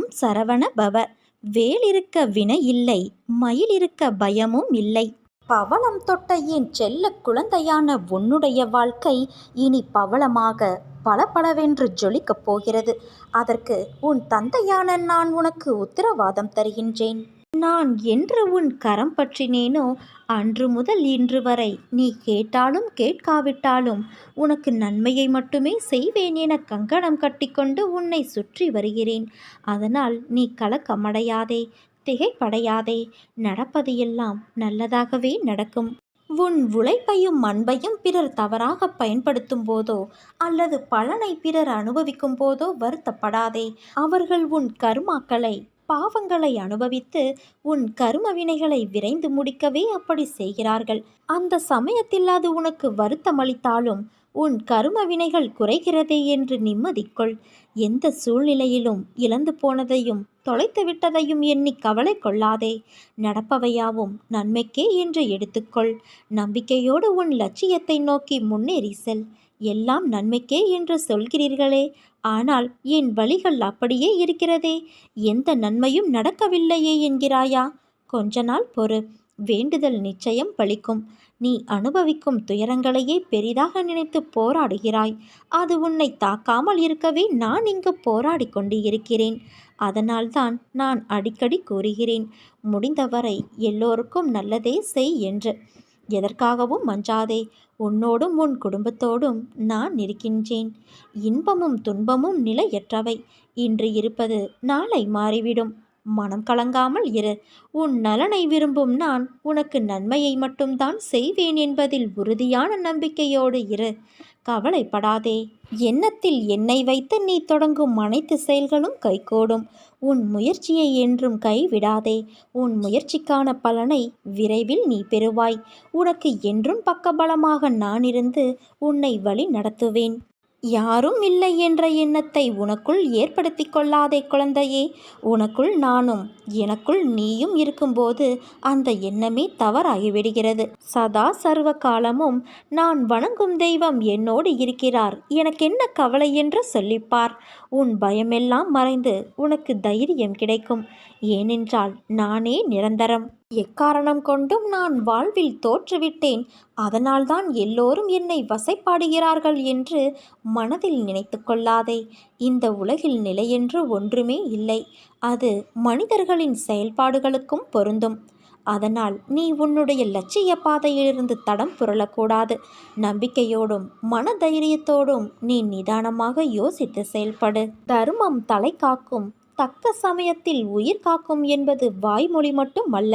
ஓம் சரவண பவ. வேல் இருக்க வினை இல்லை மயில் இருக்க பயமும் இல்லை. பவளம் தொட்ட என் செல்ல குழந்தையான உன்னுடைய வாழ்க்கை இனி பவளமாக பளபளவென்று ஜொலிக்கப் போகிறது. அதற்கு உன் தந்தையான நான் உனக்கு உத்தரவாதம் தருகின்றேன். நான் என்று உன் கரம் பற்றினேனோ? அன்று முதல் இன்று வரை நீ கேட்டாலும் கேட்காவிட்டாலும் உனக்கு நன்மையை மட்டுமே செய்வேன் என கங்கணம் கட்டிக்கொண்டு உன்னை சுற்றி வருகிறேன். அதனால் நீ கலக்கமடையாதே திகைப்படையாதே நடப்பது எல்லாம் நல்லதாகவே நடக்கும். உன் உழைப்பையும் அன்பையும் பிறர் தவறாக பயன்படுத்தும் போதோ அல்லது பலனை பிறர் அனுபவிக்கும் போதோ வருத்தப்படாதே. அவர்கள் உன் கருமாக்களை பாவங்களை அனுபவித்து உன் கரும வினைகளை விரைந்து முடிக்கவே அப்படி செய்கிறார்கள். அந்த சமயத்தில் அது உனக்கு வருத்தமளித்தாலும் உன் கரும வினைகள் குறைகிறதே என்று நிம்மதிக்கொள். எந்த சூழ்நிலையிலும் இழந்து போனதையும் தொலைத்து விட்டதையும் எண்ணி கவலை கொள்ளாதே. நடப்பவையாவும் நன்மைக்கே என்று எடுத்துக்கொள். நம்பிக்கையோடு உன் லட்சியத்தை நோக்கி முன்னேறி செல். எல்லாம் நன்மைக்கே என்று சொல்கிறீர்களே. ஆனால் என் வழிகள் அப்படியே இருக்கிறதே. எந்த நன்மையும் நடக்கவில்லையே என்கிறாயா? கொஞ்ச நாள் பொறு. வேண்டுதல் நிச்சயம் பலிக்கும் நீ அனுபவிக்கும் துயரங்களையே பெரிதாக நினைத்து போராடுகிறாய். அது உன்னை தாக்காமல் இருக்கவே நான் இங்கு போராடி கொண்டு இருக்கிறேன் அதனால்தான் நான் அடிக்கடி கூறுகிறேன். முடிந்தவரை எல்லோருக்கும் நல்லதே செய் என்று. எதற்காகவும் மஞ்சாதே உன்னோடும் உன் குடும்பத்தோடும் நான் இருக்கின்றேன் இன்பமும் துன்பமும் நிலையற்றவை. இன்று இருப்பது நாளை மாறிவிடும். மனம் கலங்காமல் இரு. உன் நலனை விரும்பும் நான் உனக்கு நன்மையை மட்டும்தான் செய்வேன் என்பதில் உறுதியான நம்பிக்கையோடு இரு. கவலைப்படாதே. எண்ணத்தில் என்னை வைத்து நீ தொடங்கும் அனைத்து செயல்களும் கைகூடும். உன் முயற்சியை என்றும் கைவிடாதே. உன் முயற்சிக்கான பலனை விரைவில் நீ பெறுவாய். உனக்கு என்றும் பக்கபலமாக நான் இருந்து உன்னை வழி நடத்துவேன் யாரும் இல்லை என்ற எண்ணத்தை உனக்குள் ஏற்படுத்தி கொள்ளாதே குழந்தையே. உனக்குள் நானும் எனக்குள் நீயும் இருக்கும்போது அந்த எண்ணமே தவறாகிவிடுகிறது. சதா சர்வ காலமும் நான் வணங்கும் தெய்வம் என்னோடு இருக்கிறார். எனக்கு என்ன கவலை என்று சொல்லிப்பார். உன் பயமெல்லாம் மறைந்து உனக்கு தைரியம் கிடைக்கும். ஏனென்றால் நானே நிரந்தரம். எக்காரணம் கொண்டும் நான் வாழ்வில் தோற்றுவிட்டேன். அதனால்தான் எல்லோரும் என்னை வசைப்பாடுகிறார்கள் என்று மனதில் நினைத்து கொள்ளாதே. இந்த உலகில் நிலையென்று ஒன்றுமே இல்லை. அது மனிதர்களின் செயல்பாடுகளுக்கும் பொருந்தும். அதனால் நீ உன்னுடைய லட்சிய பாதையிலிருந்து தடம் புரளக்கூடாது. நம்பிக்கையோடும் மன தைரியத்தோடும் நீ நிதானமாக யோசித்து செயல்படு. தர்மம் தலை காக்கும் தக்க சமயத்தில் உயிர் காக்கும் என்பது வாய்மொழி மட்டும் அல்ல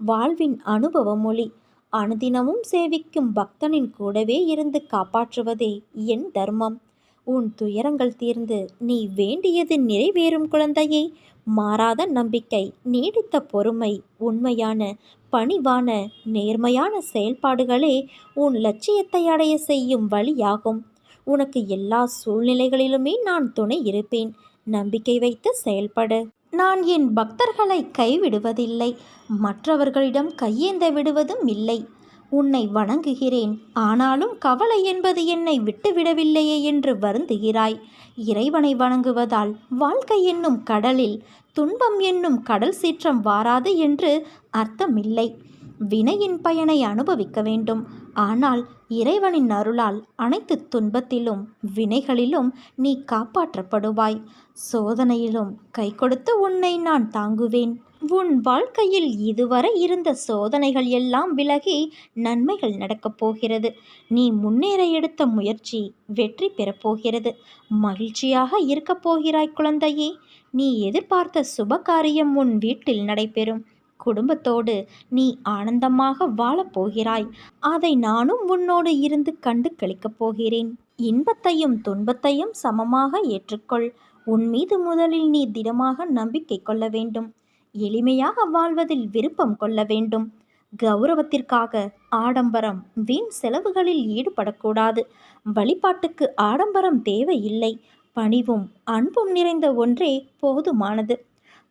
வாழ்வின் அனுபவ மொழி அனுதினமும் சேவிக்கும் பக்தனின் கூடவே இருந்து காப்பாற்றுவதே என் தர்மம். உன் துயரங்கள் தீர்ந்து நீ வேண்டியது நிறைவேறும் குழந்தையே. மாறாத நம்பிக்கை நீடித்த பொறுமை உண்மையான பணிவான நேர்மையான செயல்பாடுகளே உன் லட்சியத்தை அடைய செய்யும் வழியாகும். உனக்கு எல்லா சூழ்நிலைகளிலுமே நான் துணை இருப்பேன். நம்பிக்கை வைத்து செயல்படு. நான் என் பக்தர்களை கைவிடுவதில்லை. மற்றவர்களிடம் கையேந்த விடுவதும் இல்லை. உன்னை வணங்குகிறேன். ஆனாலும் கவலை என்பது என்னை விட்டுவிடவில்லையே என்று வருந்துகிறாய். இறைவனை வணங்குவதால் வாழ்க்கை என்னும் கடலில் துன்பம் என்னும் கடல் சீற்றம் வாராது என்று அர்த்தமில்லை. வினையின் பயனை அனுபவிக்க வேண்டும். ஆனால் இறைவனின் அருளால் அனைத்து துன்பத்திலும் வினைகளிலும் நீ காப்பாற்றப்படுவாய். சோதனையிலும் கை கொடுத்து உன்னை நான் தாங்குவேன். உன் வாழ்க்கையில் இதுவரை இருந்த சோதனைகள் எல்லாம் விலகி நன்மைகள் நடக்கப் போகிறது. நீ முன்னேற எடுத்த முயற்சி வெற்றி பெறப்போகிறது மகிழ்ச்சியாக இருக்கப் போகிறாய் குழந்தையே. நீ எதிர்பார்த்த சுபகாரியம் உன் வீட்டில் நடைபெறும். குடும்பத்தோடு நீ ஆனந்தமாக வாழப்போகிறாய் அதை நானும் உன்னோடு இருந்து கண்டு கழிக்கப் போகிறேன். இன்பத்தையும் துன்பத்தையும் சமமாக ஏற்றுக்கொள். உன் மீது முதலில் நீ திடமாக நம்பிக்கை கொள்ள வேண்டும். எளிமையாக வாழ்வதில் விருப்பம் கொள்ள வேண்டும். கௌரவத்திற்காக ஆடம்பரம் வீண் செலவுகளில் ஈடுபடக்கூடாது. வழிபாட்டுக்கு ஆடம்பரம் தேவையில்லை. பணிவும் அன்பும் நிறைந்த ஒன்றே போதுமானது.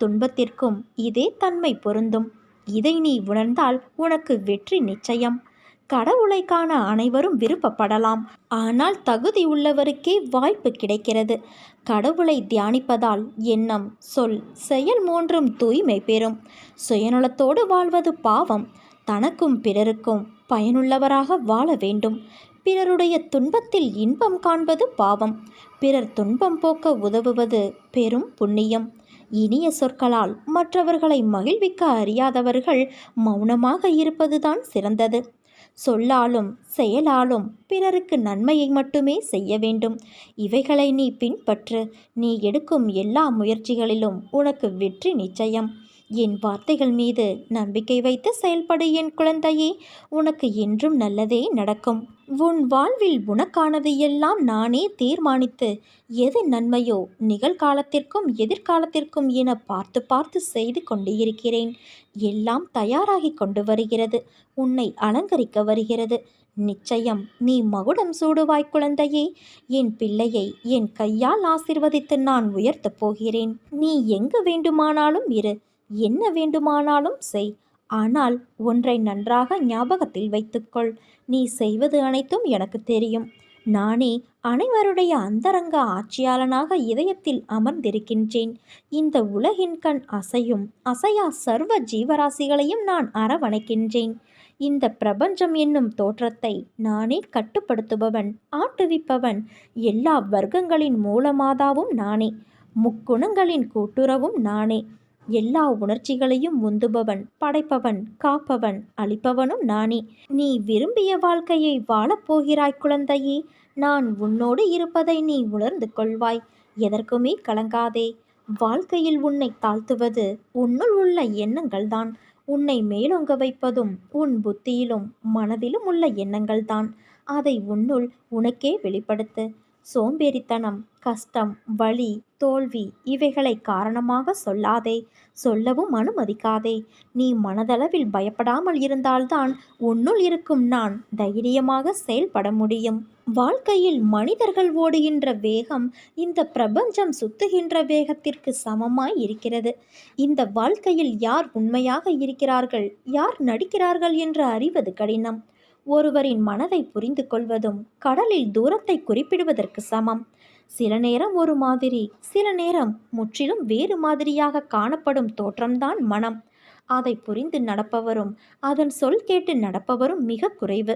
துன்பத்திற்கும் இதே தன்மை பொருந்தும். இதை நீ உணர்ந்தால் உனக்கு வெற்றி நிச்சயம். கடவுளை காண அனைவரும் விருப்பப்படலாம். ஆனால் தகுதி உள்ளவருக்கே வாய்ப்பு கிடைக்கிறது. கடவுளை தியானிப்பதால் எண்ணம் சொல் செயல் மூன்றும் தூய்மை பெறும். சுயநலத்தோடு வாழ்வது பாவம். தனக்கும் பிறருக்கும் பயனுள்ளவராக வாழ வேண்டும். பிறருடைய துன்பத்தில் இன்பம் காண்பது பாவம். பிறர் துன்பம் போக்க உதவுவது பெரும் புண்ணியம். இனிய சொற்களால் மற்றவர்களை மகிழ்விக்க அறியாதவர்கள் மௌனமாக இருப்பதுதான் சிறந்தது. சொல்லாலும் செயலாலும் பிறருக்கு நன்மையை மட்டுமே செய்ய வேண்டும். இவைகளை நீ பின்பற்று. நீ எடுக்கும் எல்லா முயற்சிகளிலும் உனக்கு வெற்றி நிச்சயம். என் வார்த்தைகள் மீது நம்பிக்கை வைத்து செயல்படு என் குழந்தையே. உனக்கு என்றும் நல்லதே நடக்கும். உன் வாழ்வில் உனக்கானது எல்லாம் நானே தீர்மானித்து எது நன்மையோ நிகழ்காலத்திற்கும் எதிர்காலத்திற்கும் என பார்த்து பார்த்து செய்து கொண்டு இருக்கிறேன் எல்லாம் தயாராகி கொண்டு வருகிறது. உன்னை அலங்கரிக்க வருகிறது. நிச்சயம் நீ மகுடம் சூடுவாய் குழந்தையே. என் பிள்ளையை என் கையால் ஆசிர்வதித்து நான் உயர்த்தப் போகிறேன். நீ எங்கு வேண்டுமானாலும் இரு. என்ன வேண்டுமானாலும் செய். ஆனால் ஒன்றை நன்றாக ஞாபகத்தில் வைத்துக்கொள். நீ செய்வது அனைத்தும் எனக்கு தெரியும். நானே அனைவருடைய அந்தரங்க ஆட்சியாளனாக இதயத்தில் அமர்ந்திருக்கின்றேன். இந்த உலகின் கண் அசையும் அசையா சர்வ ஜீவராசிகளையும் நான் அரவணைக்கின்றேன். இந்த பிரபஞ்சம் என்னும் தோற்றத்தை நானே கட்டுப்படுத்துபவன் ஆட்டுவிப்பவன் எல்லா வர்க்கங்களின் மூலமாதாவும் நானே. முக்குணங்களின் கூட்டுறவும் நானே. எல்லா உணர்ச்சிகளையும் முந்துபவன் படைப்பவன் காப்பவன் அளிப்பவனும் நானே. நீ விரும்பிய வாழ்க்கையை வாழப்போகிறாய் குழந்தையே. நான் உன்னோடு இருப்பதை நீ உணர்ந்து கொள்வாய். எதற்குமே கலங்காதே. வாழ்க்கையில் உன்னை தாழ்த்துவது உன்னுள் உள்ள எண்ணங்கள்தான். உன்னை மேலோங்க வைப்பதும் உன் புத்தியிலும் மனதிலும் உள்ள எண்ணங்கள்தான். அதை உன்னுள் உனக்கே வெளிப்படுத்து. சோம்பேறித்தனம் கஷ்டம் வலி தோல்வி இவைகளை காரணமாக சொல்லாதே சொல்லவும் அனுமதிக்காதே. நீ மனதளவில் பயப்படாமல் இருந்தால்தான் உன்னுள் இருக்கும் நான் தைரியமாக செயல்பட முடியும். வாழ்க்கையில் மனிதர்கள் ஓடுகின்ற வேகம் இந்த பிரபஞ்சம் சுத்துகின்ற வேகத்திற்கு சமமாய் இருக்கிறது. இந்த வாழ்க்கையில் யார் உண்மையாக இருக்கிறார்கள் யார் நடிக்கிறார்கள் என்று அறிவது கடினம். ஒருவரின் மனதை புரிந்து கொள்வதும் கடலில் தூரத்தை குறிப்பிடுவதற்கு சமம். சில நேரம் ஒரு மாதிரி சில நேரம் முற்றிலும் வேறு மாதிரியாக காணப்படும் தோற்றம்தான் மனம். அதை புரிந்து நடப்பவரும் அதன் சொல் கேட்டு நடப்பவரும் மிக குறைவு.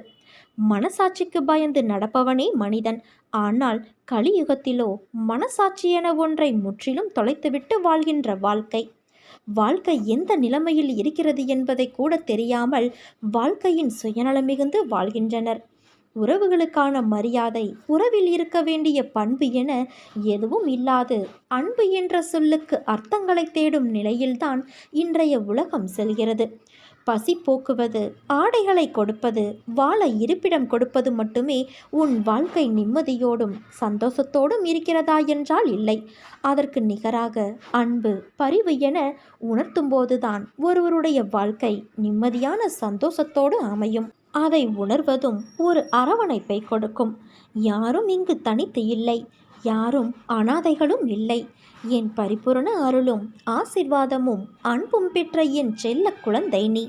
மனசாட்சிக்கு பயந்து நடப்பவனே மனிதன். ஆனால் கலியுகத்திலோ மனசாட்சி என ஒன்றை முற்றிலும் தொலைத்துவிட்டு வாழ்கின்ற வாழ்க்கை. வாழ்க்கை எந்த நிலைமையில் இருக்கிறது என்பதை கூட தெரியாமல் வாழ்க்கையின் சுயநலம் மிகுந்து வாழ்கின்றனர். உறவுகளுக்கான மரியாதை உறவில் இருக்க வேண்டிய பண்பு என எதுவும் இல்லாது அன்பு என்ற சொல்லுக்கு அர்த்தங்களை தேடும் நிலையில்தான் இன்றைய உலகம் செல்கிறது. பசி போக்குவது ஆடைகளை கொடுப்பது வாழ இருப்பிடம் கொடுப்பது மட்டுமே உன் வாழ்க்கை நிம்மதியோடும் சந்தோஷத்தோடும் இருக்கிறதா என்றால் இல்லை. அதற்கு நிகராக அன்பு பரிவு என உணர்த்தும்போதுதான் ஒருவருடைய வாழ்க்கை நிம்மதியான சந்தோஷத்தோடு அமையும். அதை உணர்வதும் ஒரு அரவணைப்பை கொடுக்கும். யாரும் இங்கு தனித்து இல்லை. யாரும் அனாதைகளும் இல்லை. என் பரிபூரண அருளும் ஆசிர்வாதமும் அன்பும் பெற்ற என் செல்ல குழந்தை நீ.